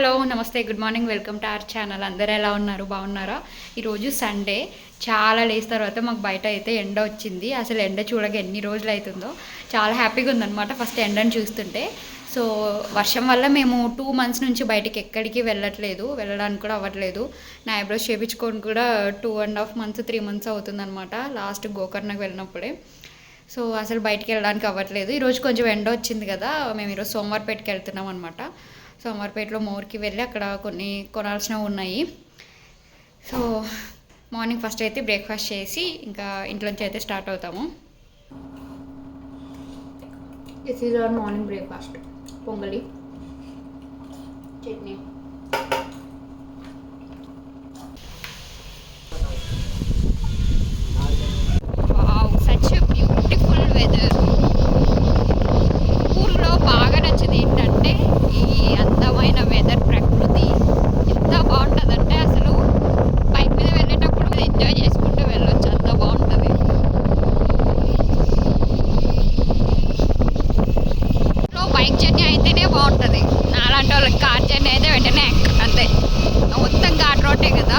Hello నమస్తే good morning welcome to our channel. అందరూ ఎలా ఉన్నారు? బాగున్నారా? ఈరోజు సండే. చాలా లేస్ తర్వాత మాకు బయట అయితే ఎండ వచ్చింది. అసలు ఎండ చూడక ఎన్ని రోజులు అవుతుందో. చాలా హ్యాపీగా ఉందన్నమాట ఫస్ట్ ఎండను చూస్తుంటే. సో వర్షం వల్ల మేము టూ మంత్స్ నుంచి బయటికి ఎక్కడికి వెళ్ళట్లేదు. వెళ్ళడానికి కూడా అవ్వట్లేదు. నా ఐబ్రోస్ చేయించుకొని కూడా two and half months three months అవుతుందన్నమాట లాస్ట్ గోకర్ణకు వెళ్ళినప్పుడే. సో అసలు బయటికి వెళ్ళడానికి అవ్వట్లేదు. ఈరోజు కొంచెం ఎండ వచ్చింది కదా. మేము ఈరోజు సోమవారపేటకి వెళ్తున్నాం అనమాట సోమవారపేటలో మోర్కి వెళ్ళి అక్కడ కొన్ని కొనాల్సినవి ఉన్నాయి. సో మార్నింగ్ ఫస్ట్ అయితే బ్రేక్ఫాస్ట్ చేసి ఇంకా ఇంట్లోంచి అయితే స్టార్ట్ అవుతాము. This is our morning breakfast pongali chutney wow such beautiful weather ఊర్లో బాగా నచ్చింది ఏంటంటే ఈ అందమైన వెదర్ ప్రకృతి ఎంత బాగుంటుందంటే అసలు బైక్ మీద వెళ్ళేటప్పుడు మీరు ఎంజాయ్ చేసుకుంటూ వెళ్ళొచ్చు అంత బాగుంటుంది లో బైక్ జర్నీ అయితేనే బాగుంటుంది. అలాంటి వాళ్ళకి కార్ జర్నీ అయితే వెంటనే అంతే. మొత్తం ఘాట్ రోడ్డే కదా.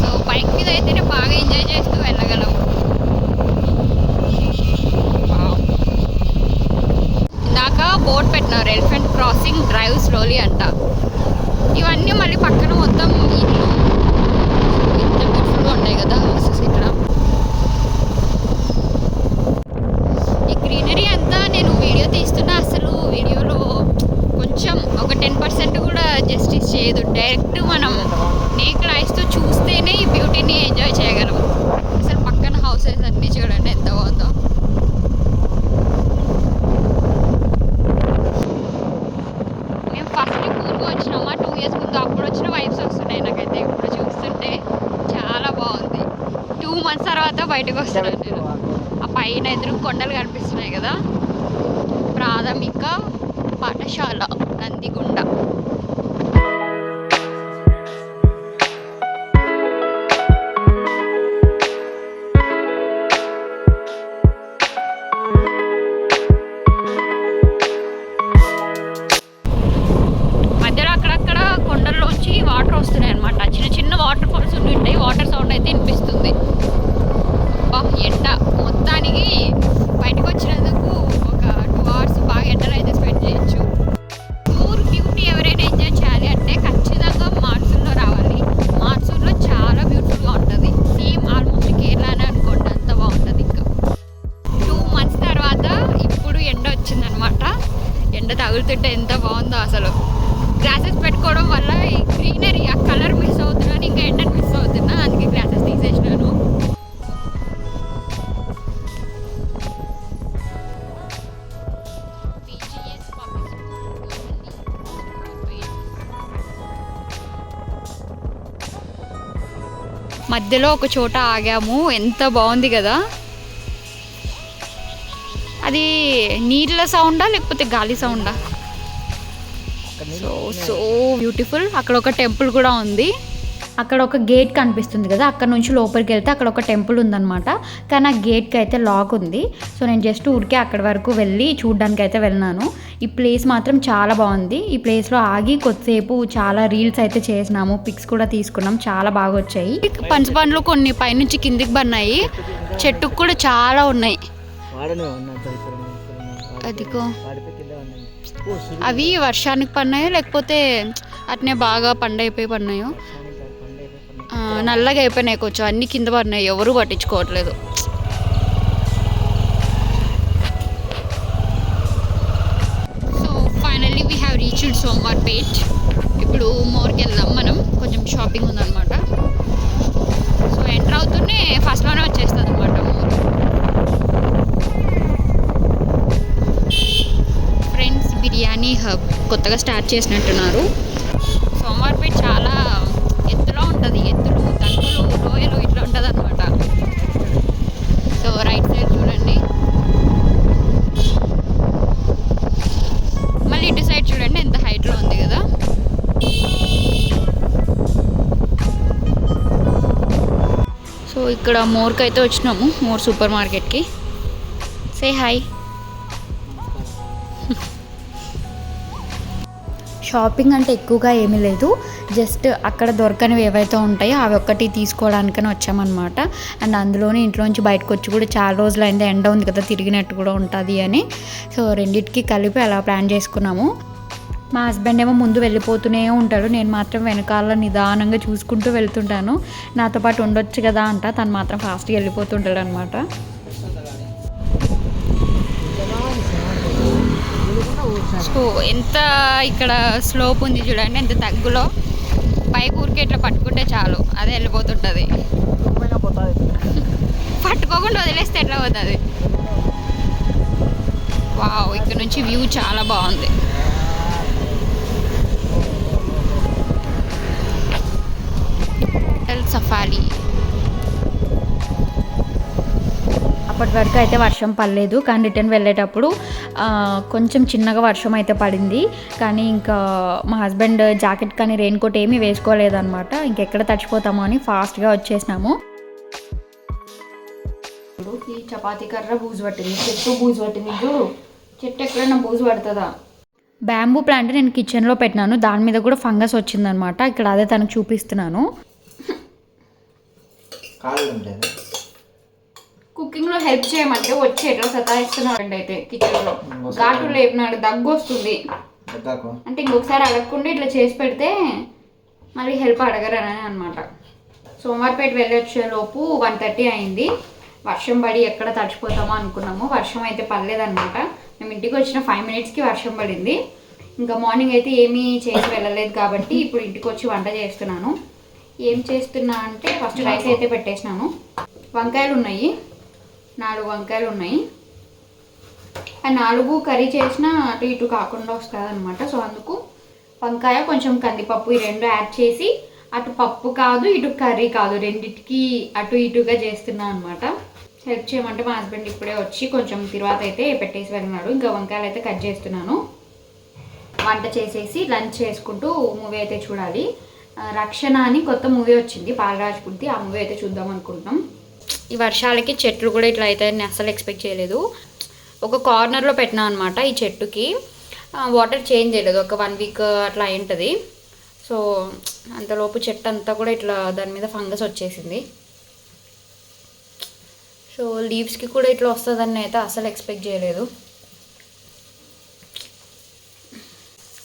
సో బైక్ మీద అయితేనే బాగా ఎంజాయ్ చేస్తూ వెళ్ళగలం. ఇందాక బోర్డు పెట్టినారు. ఎలిఫెంట్ క్రాసింగ్ డ్రైవ్ స్లోలీ అంట. ఇవన్నీ మళ్ళీ పక్కన మొత్తం ఇల్లు ఇంత బ్యూటిఫుల్గా ఉంటాయి కదా. ఇక్కడ ఈ గ్రీనరీ అంతా నేను వీడియో తీస్తున్నా అసలు వీడియోలో కొంచెం ఒక టెన్ పర్సెంట్ కూడా జస్టిస్ చేయదు డైరెక్ట్ మనం నేకడ్ ఐస్తో చూస్తేనే ఈ బ్యూటీని ఎంజాయ్ చేయగలం అసలు పక్కన హౌసెస్ అన్నీ చూడండి ఎంత బాగుందో మేము ఫస్ట్ ఊరికి ముందు అప్పుడు వచ్చిన వైబ్స్ వస్తున్నాయి నాకైతే. ఇప్పుడు చూస్తుంటే చాలా బాగుంది. టూ మంత్స్ తర్వాత బయటకు వస్తున్నాను నేను. ఆ పైన ఎదురు కొండలు కనిపిస్తున్నాయి కదా. ప్రాథమిక పాఠశాల నందిగుండ. మధ్యలో ఒక చోట ఆగాము. ఎంత బాగుంది కదా. అది నీళ్ళ సౌండా లేకపోతే గాలి సౌండా సో సో బ్యూటిఫుల్ అక్కడ ఒక టెంపుల్ కూడా ఉంది. అక్కడ ఒక గేట్ కనిపిస్తుంది కదా అక్కడ నుంచి లోపలికి వెళ్తే అక్కడ ఒక టెంపుల్ ఉందన్నమాట. కానీ ఆ గేట్కి అయితే లాక్ ఉంది. సో నేను జస్ట్ ఊరికే అక్కడి వరకు వెళ్ళి చూడడానికి అయితే వెళ్ళినాను ఈ ప్లేస్ మాత్రం చాలా బాగుంది. ఈ ప్లేస్లో ఆగి కొద్దిసేపు చాలా రీల్స్ అయితే చేసినాము. పిక్స్ కూడా తీసుకున్నాం. చాలా బాగా వచ్చాయి. పంచ పండ్లు కొన్ని పైనుంచి కిందికి పడినాయి. చెట్టుకు కూడా చాలా ఉన్నాయి. అదిగో. అవి వర్షానికి పడినాయో లేకపోతే అట్నే బాగా పండైపోయి పడినాయో? నల్లగా అయిపోయినాయి కొంచెం. అన్ని కింద పడినాయి. ఎవరు పట్టించుకోవట్లేదు. So finally we have reached Somwarpet ఇప్పుడు మోర్కి వెళ్దాం మనం. కొంచెం షాపింగ్ ఉందన్నమాట. సో ఎంటర్ అవుతూనే ఫస్ట్లోనే వచ్చేస్తుంది అనమాట మోర్ ఫ్రెండ్స్ బిర్యానీ హబ్ కొత్తగా స్టార్ట్ చేసినట్టున్నారు. సోమవారపేట చాలా ఉంటుంది. ఎత్తులు దంకులు లోయలు ఇట్లా ఉంటుంది అనమాట సో రైట్ సైడ్ చూడండి. మళ్ళీ ఇటు సైడ్ చూడండి ఎంత హైట్లో ఉంది కదా. సో ఇక్కడ మోర్కి అయితే వచ్చినాము మోర్ సూపర్ మార్కెట్కి. సే హాయ్ షాపింగ్ అంటే ఎక్కువగా ఏమీ లేదు. జస్ట్ అక్కడ దొరకనివి ఏవైతే ఉంటాయో అవి ఒక్కటి తీసుకోవడానికని వచ్చామన్నమాట. అండ్ అందులోనే ఇంట్లోంచి బయటకు వచ్చి కూడా చాలా రోజులు అయింది ఎండ ఉంది కదా తిరిగినట్టు కూడా ఉంటుంది అని. సో రెండింటికి కలిపి అలా ప్లాన్ చేసుకున్నాము. మా హస్బెండ్ ఏమో ముందు వెళ్ళిపోతూనే ఉంటాడు. నేను మాత్రం వెనకాల నిదానంగా చూసుకుంటూ వెళ్తుంటాను. నాతో పాటు ఉండొచ్చు కదా అంట. తను మాత్రం ఫాస్ట్గా వెళ్ళిపోతుంటాడు అనమాట సో ఎంత ఇక్కడ స్లోప్ ఉంది చూడండి ఎంత తగ్గులో. పైకి ఊరికే ఇట్లా పట్టుకుంటే చాలు అదే వెళ్ళిపోతుంటుంది. పట్టుకోకుండా వదిలేస్తే ఎట్లా పోతుంది? వావ్ ఇక్కడ నుంచి వ్యూ చాలా బాగుంది. సఫారీ అప్పటి వరకు అయితే వర్షం పడలేదు. కానీ రిటర్న్ వెళ్ళేటప్పుడు కొంచెం చిన్నగా వర్షం అయితే పడింది. కానీ ఇంకా మా హస్బెండ్ జాకెట్ కానీ రెయిన్ కోట్ ఏమీ వేసుకోలేదన్నమాట. ఇంకెక్కడ తడిచిపోతామో అని ఫాస్ట్గా వచ్చేసినాము. ఈ చపాతీ కర్ర బూజు పట్టింది. చెట్టు బూజు పట్టింది. చూడు చెట్టు ఎక్కడైనా బూజు పడుతుందా? బ్యాంబూ ప్లాంట్ నేను కిచెన్లో పెట్టినాను. దాని మీద కూడా ఫంగస్ వచ్చిందనమాట ఇక్కడ అదే తనకు చూపిస్తున్నాను. ఉంటుంది కుకింగ్లో హెల్ప్ చేయమంటే వచ్చి ఎట్లా సతాయిస్తున్నాడు అయితే కిచెన్లో ఘాటు లేపినాడు దగ్గు వస్తుంది అంటే ఇంకొకసారి అడగకుండా ఇట్లా చేసి పెడితే మళ్ళీ హెల్ప్ అడగరని అనమాట సోమవారపేట వెళ్ళొచ్చే లోపు వన్ థర్టీ అయింది. వర్షం పడి ఎక్కడ తడిచిపోతామో అనుకున్నాము. వర్షం అయితే పడలేదన్నమాట. మేము ఇంటికి వచ్చిన ఫైవ్ మినిట్స్కి వర్షం పడింది. ఇంకా మార్నింగ్ అయితే ఏమీ చేసి వెళ్ళలేదు కాబట్టి ఇప్పుడు ఇంటికి వచ్చి వంట చేస్తున్నాను. ఏం చేస్తున్నా అంటే ఫస్ట్ రైస్ అయితే పెట్టేసినాను. వంకాయలు ఉన్నాయి. నాలుగు వంకాయలు ఉన్నాయి. ఆ నాలుగు కర్రీ చేసినా అటు ఇటు కాకుండా వస్తుంది అనమాట సో అందుకు వంకాయ కొంచెం కందిపప్పు ఈ రెండు యాడ్ చేసి అటు పప్పు కాదు ఇటు కర్రీ కాదు రెండిటికి అటు ఇటుగా చేస్తున్నా అనమాట హెల్ప్ చేయమంటే మా హస్బెండ్ ఇప్పుడే వచ్చి కొంచెం తర్వాత అయితే పెట్టేసి వెళ్ళినాడు. ఇంకా వంకాయలు అయితే కట్ చేస్తున్నాను. వంట చేసేసి లంచ్ చేసుకుంటూ మూవీ అయితే చూడాలి. రక్షణ అని కొత్త మూవీ వచ్చింది బాలరాజ్పుర్తి ఆ మూవీ అయితే చూద్దాం అనుకుంటున్నాం. ఈ వర్షాలకి చెట్లు కూడా ఇట్లా అవుతాయని అసలు ఎక్స్పెక్ట్ చేయలేదు. ఒక కార్నర్లో పెట్టినా అనమాట ఈ చెట్టుకి. వాటర్ చేంజ్ చేయలేదు. ఒక వన్ వీక్ అట్లా అయింటుంది సో అంతలోపు చెట్టు అంతా కూడా ఇట్లా దాని మీద ఫంగస్ వచ్చేసింది. సో లీవ్స్కి కూడా ఇట్లా వస్తుందని అయితే అసలు ఎక్స్పెక్ట్ చేయలేదు.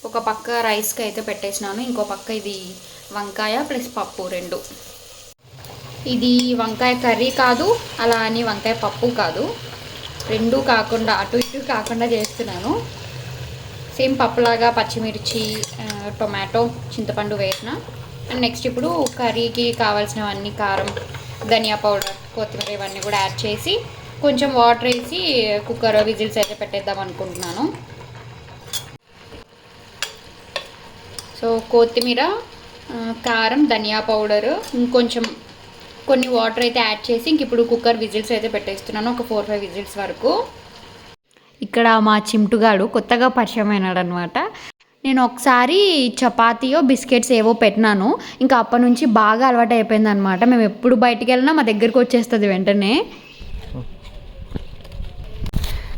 ఒక పక్క రైస్కి అయితే పెట్టేసినాను. ఇంకో పక్క ఇది వంకాయ ప్లస్ పప్పు రెండు. ఇది వంకాయ కర్రీ కాదు అలా అని వంకాయ పప్పు కాదు. రెండు కాకుండా అటు ఇటు కాకుండా చేస్తున్నాను. సేమ్ పప్పులాగా పచ్చిమిర్చి టొమాటో చింతపండు వేసిన. అండ్ నెక్స్ట్ ఇప్పుడు కర్రీకి కావాల్సినవన్నీ కారం ధనియా పౌడర్ కొత్తిమీర ఇవన్నీ కూడా యాడ్ చేసి కొంచెం వాటర్ వేసి కుక్కర్ విజిల్స్ అయితే పెట్టేద్దాం అనుకుంటున్నాను. సో కొత్తిమీర కారం ధనియా పౌడరు ఇంకొంచెం కొన్ని వాటర్ అయితే యాడ్ చేసి ఇంక ఇప్పుడు కుక్కర్ విజిల్స్ అయితే పెట్టేస్తున్నాను ఒక ఫోర్ ఫైవ్ విజిల్స్ వరకు. ఇక్కడ మా చిమ్టుగాడు కొత్తగా పరిచయం అయినాడు అనమాట నేను ఒకసారి చపాతీయో బిస్కెట్స్ ఏవో పెట్టినాను. ఇంకా అప్పటి నుంచి బాగా అలవాటు అయిపోయింది అనమాట మేము ఎప్పుడు బయటికి వెళ్ళినా మా దగ్గరికి వచ్చేస్తుంది వెంటనే.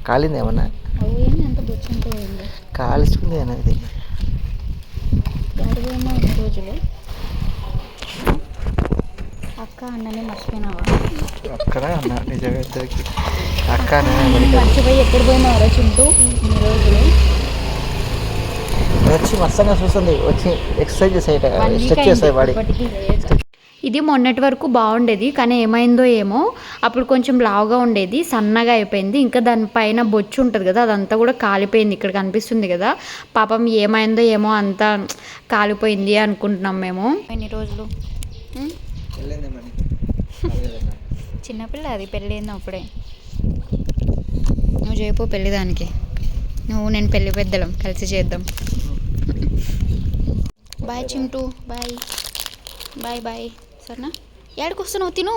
కాలింది ఏమన్నా? కాల్చుకుంది అనేది రోజులు? అక్క అన్ననే మర్చిపోయినావా? అక్కడ అన్న నిజంగా అక్క మర్చిపోయి ఎక్కడ పోయినావరా చింటూ ఇన్ని రోజులు. వచ్చి మస్తంగా చూస్తుంది వచ్చి ఎక్సర్సైజ్ చేసాయి స్ట్రెచ్ చేస్తాయి బాడీ. ఇది మొన్నటి వరకు బాగుండేది కానీ ఏమైందో ఏమో అప్పుడు కొంచెం లావుగా ఉండేది సన్నగా అయిపోయింది ఇంకా దానిపైన బొచ్చు ఉంటుంది కదా అదంతా కూడా కాలిపోయింది ఇక్కడ కనిపిస్తుంది కదా. పాపం ఏమైందో ఏమో అంతా కాలిపోయింది అనుకుంటున్నాం మేము. ఎన్ని రోజులు? చిన్నపిల్ల అది పెళ్ళయింది అప్పుడే. నువ్వు చేయపో పెళ్ళి దానికి. నువ్వు నేను పెళ్ళి పెద్దలం కలిసి చేద్దాం. Bye Chintu bye. Bye bye. సరేనా? ఏడికి వస్తున్నావు? తిను.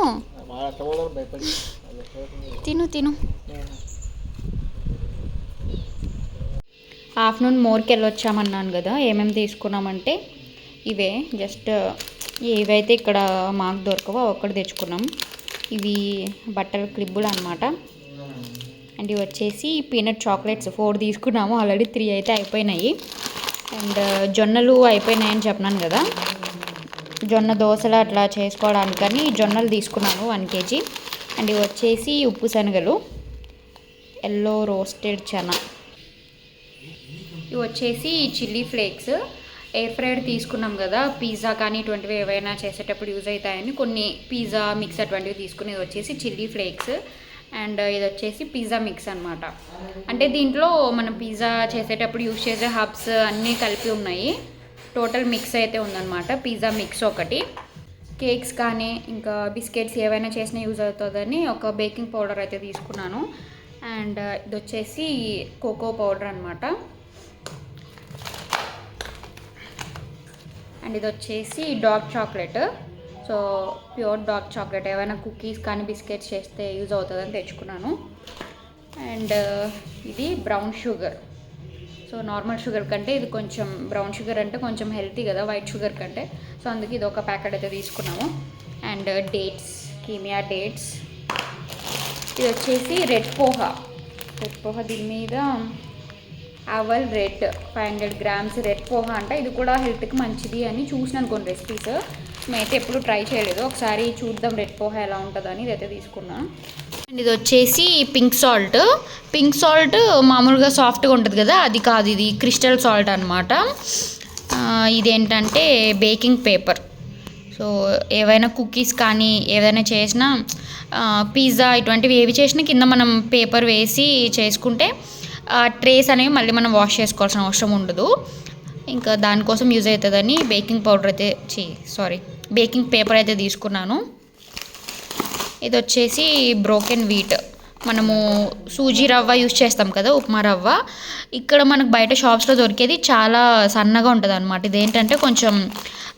తిను తిను. ఆఫ్టర్నూన్ మోర్కి వెళ్ళొచ్చామన్నాను కదా ఏమేమి తీసుకున్నామంటే ఇవే. జస్ట్ ఏవైతే ఇక్కడ మాకు దొరకవో అవి ఒక్కటి తెచ్చుకున్నాం. ఇవి బట్టల క్లిబ్బులు అనమాట అండ్ ఇవి వచ్చేసి పీనట్ చాక్లెట్స్ ఫోర్ తీసుకున్నాము ఆల్రెడీ త్రీ అయితే అయిపోయినాయి. అండ్ జొన్నలు అయిపోయినాయని చెప్పినాను కదా. జొన్న దోశలు అట్లా చేసుకోవడానికని జొన్నలు తీసుకున్నాను వన్ కేజీ. అండ్ ఇవి వచ్చేసి ఉప్పు శనగలు ఎల్లో రోస్టెడ్ చనా. ఇవి వచ్చేసి చిల్లీ ఫ్లేక్స్ ఎయిర్ ఫ్రైడ్ తీసుకున్నాం కదా పిజ్జా కానీ ఇటువంటివి ఏవైనా చేసేటప్పుడు యూజ్ అవుతాయని కొన్ని పిజ్జా మిక్స్ అటువంటివి తీసుకునేది ఇది వచ్చేసి చిల్లీ ఫ్లేక్స్ అండ్ ఇది వచ్చేసి పిజ్జా మిక్స్ అనమాట అంటే దీంట్లో మనం పిజ్జా చేసేటప్పుడు యూజ్ చేసే హబ్స్ అన్నీ కలిపి ఉన్నాయి. టోటల్ మిక్స్ అయితే ఉందన్నమాట పిజ్జా మిక్స్ ఒకటి. కేక్స్ కానీ ఇంకా బిస్కెట్స్ ఏవైనా చేసినా యూజ్ అవుతుందని ఒక బేకింగ్ పౌడర్ అయితే తీసుకున్నాను. అండ్ ఇది వచ్చేసి కోకో పౌడర్ అనమాట అండ్ ఇది వచ్చేసి dark chocolate. So pure dark chocolate. ఏమైనా కుకీస్ కానీ బిస్కెట్స్ చేస్తే యూజ్ అవుతుందని తెచ్చుకున్నాను. అండ్ ఇది brown sugar. So normal sugar కంటే ఇది కొంచెం బ్రౌన్ షుగర్ అంటే కొంచెం హెల్తీ కదా వైట్ షుగర్ కంటే. సో అందుకే ఇది ఒక ప్యాకెట్ అయితే తీసుకున్నాము. And dates Kimia dates. ఇది వచ్చేసి రెడ్ పోహా. రెడ్ పోహా దీని మీద Aval red five hundred grams red poha అంట. ఇది కూడా హెల్త్కి మంచిది అని చూసినాను కొన్ని రెసిపీస్. మేమైతే ఎప్పుడు ట్రై చేయలేదు. ఒకసారి చూద్దాం రెడ్ పోహా ఎలా ఉంటుందని. ఇదైతే తీసుకున్నా. అండ్ ఇది వచ్చేసి పింక్ సాల్ట్. పింక్ సాల్ట్ మామూలుగా సాఫ్ట్గా ఉంటుంది కదా అది కాదు. ఇది క్రిస్టల్ సాల్ట్ అనమాట ఇదేంటంటే బేకింగ్ పేపర్. సో ఏవైనా కుకీస్ కానీ ఏదైనా చేసినా పిజ్జా ఇటువంటివి ఏవి చేసినా కింద మనం పేపర్ వేసి చేసుకుంటే ట్రేస్ అనేవి మళ్ళీ మనం వాష్ చేసుకోవాల్సిన అవసరం ఉండదు. ఇంకా దానికోసం యూజ్ అవుతుందని బేకింగ్ పౌడర్ అయితే చీ సారీ బేకింగ్ పేపర్ అయితే తీసుకున్నాను. ఇది వచ్చేసి బ్రోకెన్ వీట్ మనము సూజీ రవ్వ యూజ్ చేస్తాం కదా ఉప్మా రవ్వ. ఇక్కడ మనకు బయట షాప్స్లో దొరికేది చాలా సన్నగా ఉంటుంది అనమాట ఇదేంటంటే కొంచెం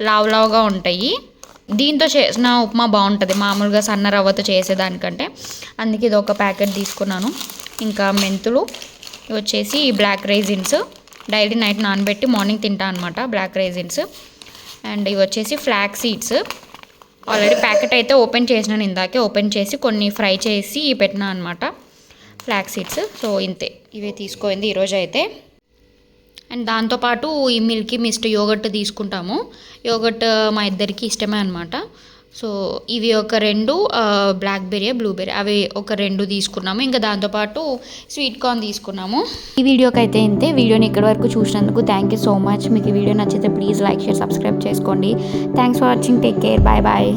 లావు లావుగా ఉంటాయి. దీంతో చేసిన ఉప్మా బాగుంటుంది మామూలుగా సన్న రవ్వతో చేసేదానికంటే. అందుకే ఇది ఒక ప్యాకెట్ తీసుకున్నాను. ఇంకా మెంతులు. వచ్చేసి బ్లాక్ రైజిన్స్ డైలీ నైట్ నానబెట్టి మార్నింగ్ తింటా అనమాట బ్లాక్ రైజిన్స్ అండ్ ఇవి వచ్చేసి ఫ్లాక్ సీడ్స్ ఆల్రెడీ ప్యాకెట్ అయితే ఓపెన్ చేసినాను ఇందాకే ఓపెన్ చేసి కొన్ని ఫ్రై చేసి పెట్టినా అనమాట ఫ్లాక్ సీడ్స్ సో ఇంతే. ఇవే తీసుకోయింది ఈరోజు అయితే. అండ్ దాంతోపాటు ఈ మిల్కీ మిస్ట్ యోగట్ తీసుకుంటాము. యోగట్ మా ఇద్దరికి ఇష్టమే అనమాట సో ఇవి ఒక రెండు బ్లాక్బెర్రీ బ్లూబెర్రీ అవి ఒక రెండు తీసుకున్నాము. ఇంకా దాంతోపాటు స్వీట్ కార్న్ తీసుకున్నాము. ఈ వీడియోకి అయితే ఇంతే. వీడియోని ఇక్కడి వరకు చూసినందుకు థ్యాంక్ యూ సో మచ్ మీకు ఈ వీడియో నచ్చితే ప్లీజ్ లైక్ షేర్ సబ్స్క్రైబ్ చేసుకోండి. Thanks for watching take care bye bye